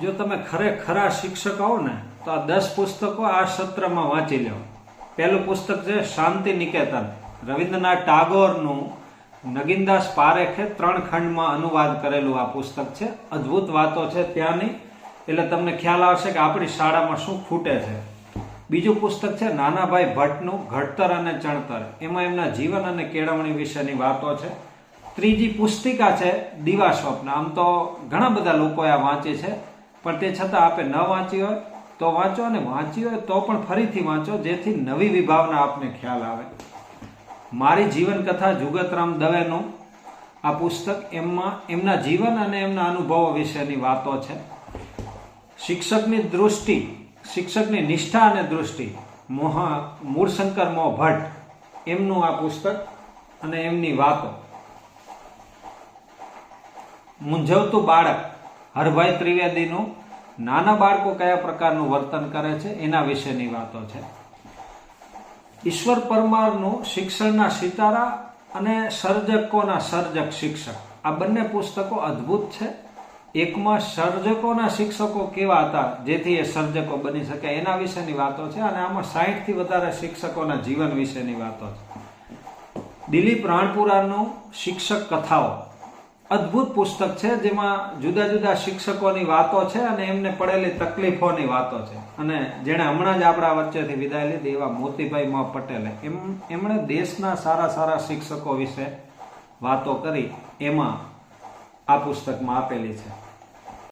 જો તમે ખરેખરા શિક્ષક આવો ને, તો આ દસ પુસ્તકો આ સત્રમાં વાંચી લો પહેલું પુસ્તક છે શાંતિ નિકેતન રવિન્દ્રનાથ ટાગોરનું નગીનદાસ પારેખે ત્રણ ખંડમાં અનુવાદ કરેલું આ પુસ્તક છે. અદ્ભુત વાતો છે ત્યાંની. એટલે તમને ખ્યાલ આવશે કે આપણી શાળામાં શું ખૂટે છે. બીજું પુસ્તક છે નાનાભાઈ ભટ્ટનું ઘડતર અને ચણતર. એમાં એમના જીવન અને કેળવણી વિશેની વાતો છે. ત્રીજી પુસ્તિકા છે દીવા સ્વપ્ન આમ તો ઘણા બધા લોકોએ આ વાંચી છે. પણ તે છતાં આપે ન વાંચી હોય, તો વાંચો અને વાંચી હોય તો પણ ફરીથી વાંચો, જેથી નવી વિભાવના આપને ખ્યાલ આવે. મારી જીવન કથા જુગતરામ દવેનું આ પુસ્તક એમમાં, એમના જીવન અને એમના અનુભવો વિશેની વાતો છે. શિક્ષકની દૃષ્ટિ, શિક્ષકની નિષ્ઠા અને દૃષ્ટિ, મોહ, મૂળશંકર મોહ ભટ્ટ, એમનું આ પુસ્તક અને એમની વાતો. મૂંઝવતું બાળક હરભાઈ ત્રિવેદીનું નાના બાળકો કયા પ્રકારનું વર્તન કરે છે, એના વિશેની વાતો છે. ઈશ્વર પરમારનું શિક્ષણના સિતારા અને સર્જકોના સર્જક શિક્ષક. આ બંને પુસ્તકો અદ્ભુત છે. એકમાં સર્જકોના શિક્ષકો કેવા હતા, જેથી એ સર્જકો બની શકે, એના વિશેની વાતો છે. અને આમાં સાહીઠથી વધારે શિક્ષકોના જીવન વિશેની વાતો છે. દિલીપ રાણપુરાનું શિક્ષક કથાઓ. અદ્ભુત પુસ્તક છે જેમાં જુદા જુદા શિક્ષકોની વાતો છે અને એમને પડેલી તકલીફોની વાતો છે. અને જેણે હમણાં જ આપણા વચ્ચેથી વિદાય લીધી એવા મોતીભાઈ મ. પટેલે. એમ, એમણે દેશના સારા સારા શિક્ષકો વિશે વાતો કરી. એમાં આ પુસ્તકમાં આપેલી છે.